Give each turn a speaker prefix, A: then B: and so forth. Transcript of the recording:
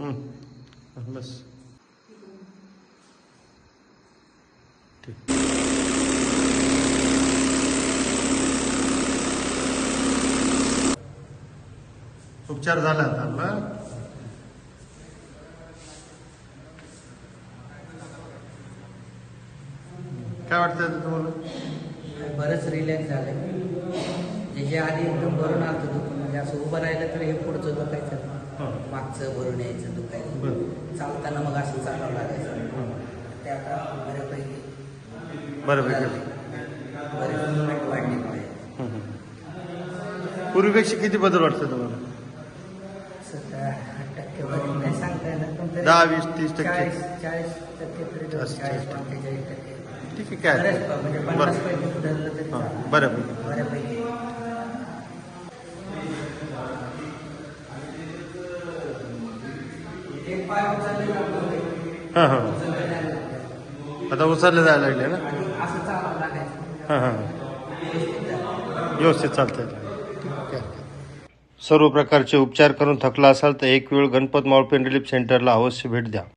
A: बस ठीक उपचार झाला आता काय वाटतं तुम्हाला
B: बरंच रिलॅक्स झालं. जे आधी एकदम बरं नव्हतं म्हणजे असं उभं राहिलं तर हे पुढचं
A: काही
B: मागचं भरून यायचं दुखायचं.
A: बरं.
B: चालताना मग असं चालावं लागायचं. ते आता बऱ्यापैकी
A: बरं बरं
B: बरेच मुवमेंट वाढली
A: पूर्वीपेक्षा किती बदल वाटतं तुम्हाला? दहा, वीस, तीस टक्के.
B: चाळीस चाळीस टक्के तरी जाऊ.
A: चाळीस,
B: चाळीस
A: चाळीस टक्के.
B: पंचेचाळीस टक्के
A: ठीक आहे काय
B: बरेच
A: हरकत
B: म्हणजे
A: नाही.
B: पन्नास
A: बरं
B: पैकी सुधारलं तरी
A: हां
B: चालेल.
A: बऱ्यापैकी
B: बऱ्यापैकी एक पाय उचललेला होता.
A: हां हां. आता उचलले जायला लागले ना? हां हां.
B: व्यवस्थित
A: चालतंय. सर्व प्रकारचे उपचार करून थकला असाल तर एक वेळ गणपत मावळपेन रिलीफ सेंटरला अवश्य भेट द्या.